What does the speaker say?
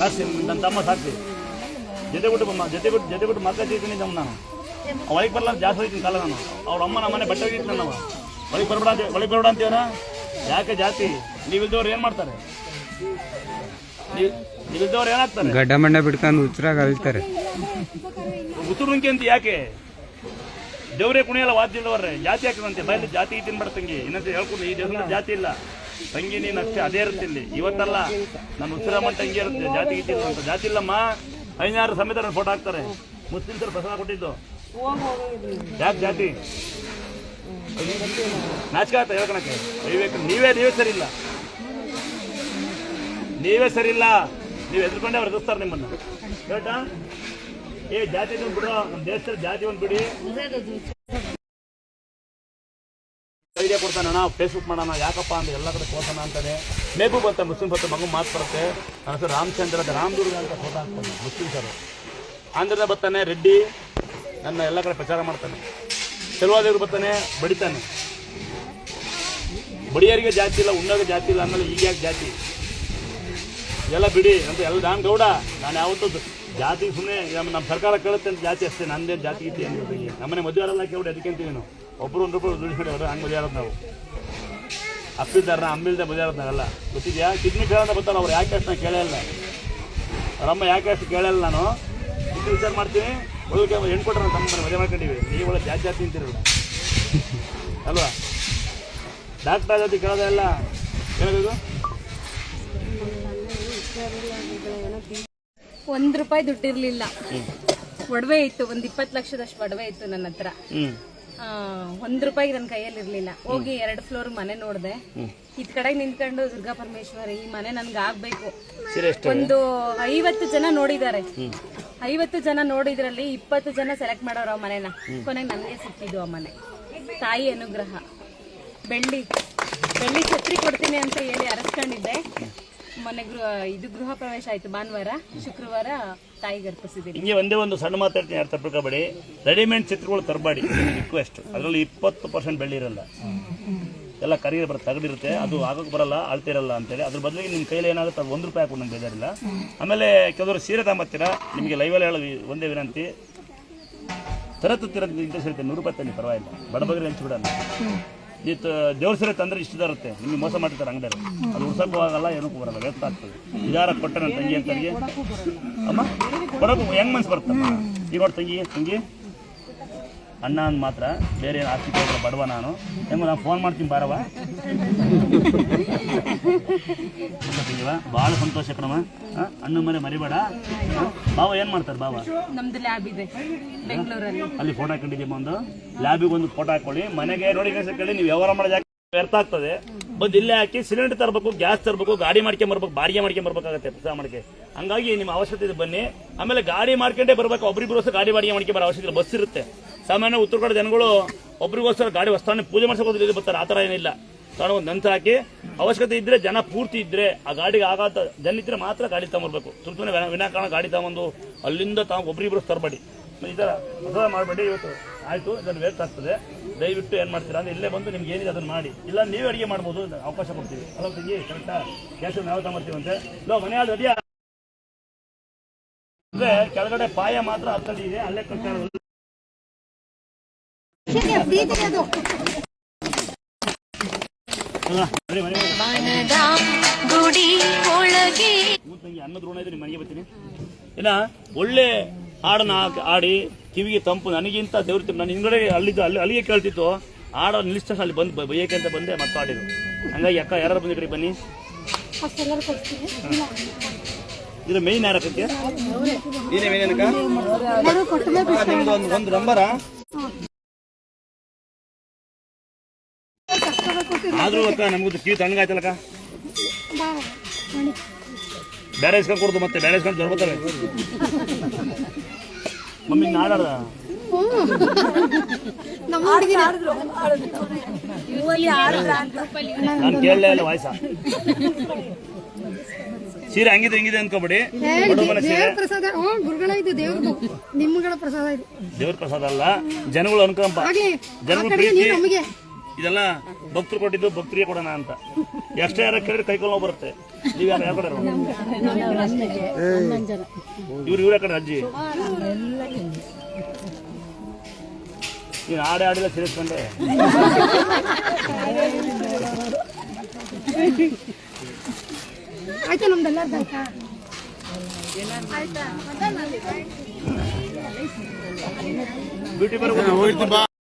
ನನ್ನ ತಮ್ಮ ಸಾಕ್ತಿ ಜೊತೆ ಬಿಟ್ಟು ಜೊತೆ ಬಿಟ್ಟು ಜೊತೆ ಬಿಟ್ಟು ಮಕ್ಕ ತೀರ್ತೀನಿ ನಮ್ಮ ನಾನು. ಒಳಗೆ ಬರಲ್ಲ ಜಾಸ್ತಿ ಹೋಗ್ತೀನಿ ಕಾಲ ನಾನು. ಅವ್ರ ಅಮ್ಮ ನಮ್ಮ ಮನೆ ಬಟ್ಟೆ ಹೋಗಿತ್ತು ನಾವು ಒಳಗೆ ಬರಬೇಡ ಅಂತ ಒಳಗೆ ಬರಬೇಡ ಅಂತೀವನ ಯಾಕೆ ಜಾತಿ ನೀವಿಲ್ದವ್ರು ಏನು ಮಾಡ್ತಾರೆ? ನೀವು ನೀವಿಲ್ದವ್ರು ಏನಾಗ್ತಾರೆ ಗಡ್ಡ ಮಂಡ ಬಿಡ್ಕೊಂಡು ಉಚ್ಚರಾಗ ಅಳ್ತಾರೆ ಉತ್ತುರುಂಕಿ ಅಂತ ಯಾಕೆ? ದೇವ್ರೇ ಕುಣಿಯಲ್ಲ ವಾದ್ಯದವ್ರೆ ಜಾತಿ ಹಾಕಿದಂತೆ. ಬಯಲು ಜಾತಿ ತಿನ್ಬೇಡ ತಂಗಿ. ಇನ್ನಂತ ಹೇಳ್ಕೊಂಡು ಈ ದೇವ್ರ ಜಾತಿ ಇಲ್ಲ. ತಂಗಿ ನೀನು ಅಷ್ಟೇ, ಅದೇ ಇರುತ್ತೆ ಇಲ್ಲಿ. ಇವತ್ತಲ್ಲ ನನ್ನ ಉಸಿರಾಮಂಟ ತಂಗಿ ಇರುತ್ತೆ. ಜಾತಿ ಇದ್ದಿಲ್ಲ ಜಾತಿ ಇಲ್ಲಮ್ಮ. ಐನಾರು ಸಮೇತ ಫೋಟೋ ಹಾಕ್ತಾರೆ. ಮುಸ್ಲಿಮ್ಸರು ಪ್ರಸಾದ ಕೊಟ್ಟಿದ್ದು. ಯಾಕೆ ಜಾತಿ? ನಾಚಿಕೆ ಆಗ್ತಾ ಹೇಳ್ಕೊಳಕ್ಕೆ? ಅಯ್ಯಬೇಕು ನೀವೇ ನೀವೇ ಸರಿ ಇಲ್ಲ. ನೀವೇ ಸರಿ ಇಲ್ಲ. ನೀವು ಎದ್ರುಕೊಂಡೇ ಅವ್ರು ಎದುರಿಸ್ತಾರೆ ನಿಮ್ಮನ್ನು. ಹೇಳ್ತಾ? ಏ, ಜಾತಿ ಬಿಡು ನಮ್ಮ ದೇಶದ ಜಾತಿ ಒಂದು ಬಿಡಿ ಐಡಿಯಾ ಕೊಡ್ತಾನಣ್ಣ ಫೇಸ್ಬುಕ್ ಮಾಡೋಣ, ಯಾಕಪ್ಪ ಅಂತ ಎಲ್ಲ ಕಡೆ ಕೋತಾನ ಅಂತಾನೆ. ಮೇಬು ಬಂತ ಮುಸ್ಲಿಂ ಬರ್ತಾ ಮಗು ಮಾತು ಬರುತ್ತೆ. ನನ್ನ ಹೆಸರು ರಾಮಚಂದ್ರ ಅಂತ, ರಾಮದುರ್ಗ ಅಂತ ಫೋಟೋ ಹಾಕ್ತಾನೆ ಮುಸ್ಲಿಮ್ಸರು ಆಂಧ್ರದ ಬರ್ತಾನೆ, ರೆಡ್ಡಿ, ನನ್ನ ಎಲ್ಲ ಕಡೆ ಪ್ರಚಾರ ಮಾಡ್ತಾನೆ. ಚೆಲುವಾದೇವ್ರು ಬರ್ತಾನೆ, ಬಡಿತಾನೆ. ಬಡಿಯರಿಗೆ ಜಾತಿ ಇಲ್ಲ ಉಣ್ಣೋಗೆ ಜಾತಿ ಇಲ್ಲ, ಆಮೇಲೆ ಈಗ ಯಾಕೆ ಜಾತಿ? ಎಲ್ಲ ಬಿಡಿ ಅಂತ ಎಲ್ಲ, ನಾನು ಗೌಡ, ನಾನು ಯಾವತ್ತೂ ಜಾತಿ ಸುಮ್ಮನೆ ನಮ್ಮ ಸರ್ಕಾರ ಕೇಳುತ್ತೆ ಅಂತ ಜಾತಿ ಅಷ್ಟೇ, ನಂದೇ ಜಾತಿ ಗೀತಿ ಅಂತ ನಮ್ಮನೆ ಮದುವೆ ಆರಲ್ಲ ಕೇಳಿ ಅದಕ್ಕೆ ಅಂತೀವಿ ನಾವು. ಒಬ್ಬರು ಒಂದು ರೂಪಾಯಿ ದುಡಿಸ್ಬಿಡಿ ಅವರು ಹಂಗೆ ಮದುವೆ ನಾವು. ಅಪ್ಪಿದ್ದಾರ ಅಂಬಿಲ್ದೆ ಮದುವೆ ಆರೋದು ನಾವೆಲ್ಲ. ಗೊತ್ತಿದ್ಯಾ? ಕಿಡ್ನಿ ಕೇಳೋದ ಗೊತ್ತಲ್ಲ ಅವ್ರು, ಯಾಕೆ ಅಷ್ಟು ಕೇಳೇ ಇಲ್ಲ. ಅವರಮ್ಮ ಯಾಕೆ ಅಷ್ಟು ಕೇಳಲ್ಲ ನಾನು? ಇದು ವಿಚಾರ ಮಾಡ್ತೀನಿ. ಒಳಗೆ ಹೆಣ್ಣು ಕೊಟ್ಟರೆ ತಮ್ಮ ಮದುವೆ ಮಾಡ್ಕೊಂಡಿವಿ. ನೀವು ಒಳ್ಳೆ ಜಾತಿ ಜಾತಿ ಅಂತೀರಲ್ಲ ಅಲ್ವಾ? ಡಾಕ್ಟರ್ ಜಾತಿ ಕೇಳೋದೆಲ್ಲ ಹೇಳಬೇಕು ಒಂದ್ ರೂಪಾಯಿ ದುಡ್ಡಿರ್ಲಿಲ್ಲ. ಒಡವೆ ಇತ್ತು ಒಂದ್ ಇಪ್ಪತ್ತು ಲಕ್ಷದಷ್ಟು ಒಡವೆ ಇತ್ತು ನನ್ನ ಹತ್ರ. ಆ, ಒಂದ್ ರೂಪಾಯಿ ನನ್ನ ಕೈಯಲ್ಲಿ ಇರ್ಲಿಲ್ಲ ಹೋಗಿ ಎರಡ್ ಫ್ಲೋರ್ ಮನೆ ನೋಡ್ದೆ. ಇದ್ ಕಡೆ ನಿಂತ್ಕೊಂಡು ದುರ್ಗಾ ಪರಮೇಶ್ವರಿ ಈ ಮನೆ ನನ್ಗೆ ಆಗ್ಬೇಕು. ಸೀರೆ ಎಷ್ಟು ಒಂದು ಐವತ್ತು ಜನ ನೋಡಿದ್ದಾರೆ. ಐವತ್ತು ಜನ ನೋಡಿದ್ರಲ್ಲಿ ಇಪ್ಪತ್ತು ಜನ ಸೆಲೆಕ್ಟ್ ಮಾಡೋರು ಆ ಮನೆನ. ಕೊನೆಗೆ ನನಗೆ ಸಿಕ್ಕಿದ್ದು ಆ ಮನೆ. ತಾಯಿ ಅನುಗ್ರಹ. ಬೆಳ್ಳಿ. ಬೆಳ್ಳಿ ಛತ್ರಿ ಕೊಡ್ತೀನಿ ಅಂತ ಹೇಳಿ ಅರಸ್ಕೊಂಡಿದ್ದೆ. ಮೊನ್ನೆ ಗೃಹ, ಇದು ಗೃಹ ಪ್ರವೇಶ ಆಯ್ತು ಭಾನುವಾರ, ಶುಕ್ರವಾರ ತಾಯಿ ಗರ್ಪಿಸಿದ್ದೀನಿ ಹಿಂಗೆ ಒಂದೇ ಒಂದು ಸಣ್ಣ ಮಾತಾಡ್ತೀನಿ ಯಾರು ತಪ್ಪಬೇಡಿ ರೆಡಿಮೇಡ್ ಚಿತ್ರಗಳು ತರಬೇಡಿ ರಿಕ್ವೆಸ್ಟ್ ಅದರಲ್ಲಿ ಇಪ್ಪತ್ತು ಪರ್ಸೆಂಟ್ ಬೆಳ್ಳಿ ಇರಲ್ಲ. ಎಲ್ಲ ಕರಿ ಬರೋ ತಗಡಿರುತ್ತೆ ಅದು ಆಗೋಕೆ ಬರಲ್ಲ ಅಳ್ತಿರಲ್ಲ ಅಂತೇಳಿ. ಅದ್ರ ಬದಲಿಗೆ ನಿಮ್ಮ ಕೈಲಿ ಏನಾಗುತ್ತೆ ಅದು ಒಂದು ರೂಪಾಯಿ ಹಾಕೊಂಡು ನಂಗೆ ಬೇಜಾರಿಲ್ಲ. ಆಮೇಲೆ ಕೆಲವರು ಸೀರೆ ತಗೊಂಬತ್ತೀರ? ನಿಮಗೆ ಲೈವಲ್ಲಿ ಹೇಳೋ ಒಂದೇ ವಿನಂತಿ. ತರತ್ತಿರೋದು ಇಂಟ್ರೆಸ್ಟ್ ಇರುತ್ತೆ, ನೂರು ರೂಪಾಯಿ ತನ್ನಿ, ಪರವಾಗಿಲ್ಲ. ಬಡಬಗ್ರಿ ಹಂಚ್ಬಿಡಲ್ಲ ಈ ದೇವ್ರ ಸೀರೆ ತಂದ್ರೆ ಇಷ್ಟು ಇರುತ್ತೆ ನಿಮಗೆ ಮೋಸ ಮಾಡಿರ್ತಾರೆ ಅಂಗಡಿಯವರು. ಅದು ಉಡ್ಸಕ್ಕೂ ಆಗಲ್ಲ, ಏನಕ್ಕೂ ಬರಲ್ಲ, ವ್ಯರ್ಥ ಆಗ್ತದೆ. ಇದಾರ ಕೊಟ್ಟ ನನ್ನ ತಂಗಿ ಅಂತ ಅಮ್ಮ ಕೊಡೋಕು ಹೆಂಗ್ ಮನ್ಸು ಬರ್ತಾರೆ ಈಗ ನೋಡಿ ತಂಗಿ ತಂಗಿ. ಅಣ್ಣ ಅಂದ್ ಮಾತ್ರ ಬೇರೆ ಏನು ಆಸ್ತಿ ಕೇಳಿದ್ರೆ ಬಡವ ನಾನು. ಹೆಂಗ ನಾನು ಫೋನ್ ಮಾಡ್ತೀನಿ ಬಾರವ ಭಾಳ ಸಂತೋಷ ಕಣವ ಅಣ್ಣ ಮನೆ ಮರಿಬೇಡ. ಬಾವ ಏನ್ ಮಾಡ್ತಾರೆ ಬಾವ ನಮ್ದು ಲ್ಯಾಬ್ ಇದೆ ಬೆಂಗಳೂರಲ್ಲಿ. ಅಲ್ಲಿ ಫೋಟೋ ಹಾಕೊಂಡಿದ್ದೀವಿ ಒಂದು. ಲ್ಯಾಬಿಗೆ ಒಂದು ಫೋಟೋ ಹಾಕೊಳ್ಳಿ. ಮನೆಗೆ ನೋಡಿ ಕೇಳಿ ನೀವು ವ್ಯವಹಾರ ಮಾಡೋ ಜಾಗ ವ್ಯರ್ಥ ಆಗ್ತದೆ. ಬಂದು ಇಲ್ಲೇ ಹಾಕಿ ಸಿಲಿಂಡರ್ ತರಬೇಕು ಗ್ಯಾಸ್ ತರಬೇಕು ಗಾಡಿ ಮಾಡ್ಕೊಂಬರ್ಬೇಕು ಬಾಡಿಗೆ ಮಾಡ್ಕೊಂಬರ್ಬೇಕಾಗತ್ತೆ ಪ್ರಸಾದ ಮಾಡಕ್ಕೆ ಹಂಗಾಗಿ ನಿಮ್ಮ ಅವಶ್ಯಕತೆ ಇದೆ ಬನ್ನಿ. ಆಮೇಲೆ ಗಾಡಿ ಮಾಡ್ಕೊಂಡೇ ಬರ್ಬೇಕು. ಒಬ್ರಿಬ್ರು ಗಾಡಿ ಬಾಡಿಗೆ ಮಾಡ್ಕೊಂಬರೋ ಅವಶ್ಯಕತೆ ಇಲ್ಲ. ಬಸ್ ಇರುತ್ತೆ. ಸಾಮಾನ್ಯ ಉತ್ತರ ಕಡೆ ಜನಗಳು ಒಬ್ರಿಗೋಸ್ಕರ ಗಾಡಿ ವಸ್ತಾನೆ ಪೂಜೆ ಇಲ್ಲಿ ಬರ್ತಾರೆ. ಆ ಥರ ಏನಿಲ್ಲ. ಕಾರಣ ಒಂದು ನಂತರ ಹಾಕಿ, ಅವಶ್ಯಕತೆ ಇದ್ರೆ, ಜನ ಪೂರ್ತಿ ಇದ್ರೆ, ಆ ಗಾಡಿಗೆ ಆಗಾತ ಜನ ಇದ್ರೆ ಮಾತ್ರ ಗಾಡಿ ತಗೊಂಬರ್ಬೇಕು. ಸುಮ್ಮನೆ ವಿನಾಕಾರಣ ಗಾಡಿ ತಗೊಂಡು ಅಲ್ಲಿಂದ ತಾವು ಒಬ್ರಿಬ್ರು ತರಬೇಡಿ. ಈ ಥರ ಹೊಸ ಮಾಡಬೇಡಿ, ಇವತ್ತು ಆಯಿತು, ಇದನ್ನು ವೇಸ್ಟ್ ಆಗ್ತದೆ. ದಯವಿಟ್ಟು ಏನು ಮಾಡ್ತೀರಾ ಅಂದ್ರೆ, ಇಲ್ಲೇ ಬಂದು ನಿಮ್ಗೆ ಏನಿದೆ ಅದನ್ನು ಮಾಡಿ. ಇಲ್ಲ, ನೀವೇ ಅಡುಗೆ ಮಾಡ್ಬೋದು ಅವಕಾಶ ಕೊಡ್ತೀವಿ. ಅಲ್ಲ ತಿಂಗಿ ಕರೆಕ್ಟಾ ಕ್ಯಾಶ್ ನಾವು ತಗೊಂಬರ್ತೀವಂತೆ? ಇಲ್ಲೋ ಮನೆ ಅದು ಅಂದ್ರೆ ಕೆಳಗಡೆ ಪಾಯ ಮಾತ್ರ ಹತ್ತಡಿ ಇದೆ, ಅಲ್ಲೇ ಕಟ್ಟ ಏನ ಒಳ್ಳೆ ಹಾಡನ್ನ ಆಡಿ ಕಿವಿಗೆ ತಂಪು ನನಗಿಂತ ದೇವ್ರ ನಾನು ಹಿಂಗಡೆ ಅಲ್ಲಿದ್ದು ಅಲ್ಲಿ ಅಲ್ಲಿಗೆ ಕೇಳ್ತಿತ್ತು. ಹಾಡ ನಿಲ್ಲಿಸ್ತ ಅಲ್ಲಿ ಬಂದು ಬ- ಬೈಯಕ್ಕೆ ಅಂತ ಬಂದೆ ಮತ್ತೆ ಆಡಿದ್ರು ಹಂಗಾಗಿ ಅಕ್ಕ ಯಾರು ಬಂದಿದ್ರಿ ಬನ್ನಿ. ಇದು ಮೇಯ್ನ್ ಯಾರಕ್ಕೆ ನೀನೇ ಮೇನ್ ಏನಕ್ಕ? ನಿಮ್ದು ಒಂದು ಒಂದು ನಂಬರ ಆದ್ರೂ ಅಕ್ಕ ನಮ್ದು ಕಿವಿ ತಣ್ಣಗಾಯ್ತಲ್ಲಕ್ಕ ಬೇರೆ ಇಸ್ಕೊಂಡು ಕೊಡ್ದು ಮತ್ತೆ ಬೇರೆ ಇಸ್ಕೊಂಡು ಜ್ವರ ಬರ್ತಾರೆ ಮಮ್ಮಿ ನಾಡಾಡ ನಾನು ಕೇಳಲೇ ಇಲ್ಲ ವಾಯ್ಸ. ಸೀರೆ ಹಂಗಿದೆ ಹಿಂಗಿದೆ ಅನ್ಕೋಬೇಡಿ. ಬಡವ್ರ ಮನೆ ಸೀರೆ. ದೇವ್ರ ಪ್ರಸಾದ ಗುರುಗಳ ಇದು ದೇವ್ರದು ನಿಮ್ಮಗಳ ಪ್ರಸಾದ ಇದು. ದೇವ್ರ ಪ್ರಸಾದ ಅಲ್ಲ ಜನಗಳು ಅನುಕಂಪ ಆ ಜನಗಳು ಪ್ರೀತಿ. ನಮಗೆ ಇದೆಲ್ಲ ಭಕ್ತರು ಕೊಟ್ಟಿದ್ದು ಭಕ್ತರಿಗೆ ಕೊಡೋಣ ಅಂತ. ಎಷ್ಟೇ ಯಾರ ಕೇಳಿದ್ರೆ ಕೈಕೊಂಡು ಹೋಗಿ ಬರುತ್ತೆ. ನೀವು ಯಾರು ಯಾವ ಕಡೆ ಇವ್ರು ಇವ್ರ ಕಡೆ ಅಜ್ಜಿ? ನೀನು ಆಡೆ ಆಡಿಲ್ಲ ಸೇರಿಸ್ಕೊಂಡೆ. ಆಯ್ತಾ ನಮ್ದೆಲ್ಲರ್ದು ಆಯ್ತಾ? ಬ್ಯೂಟಿ ಬರ್ಬೋದು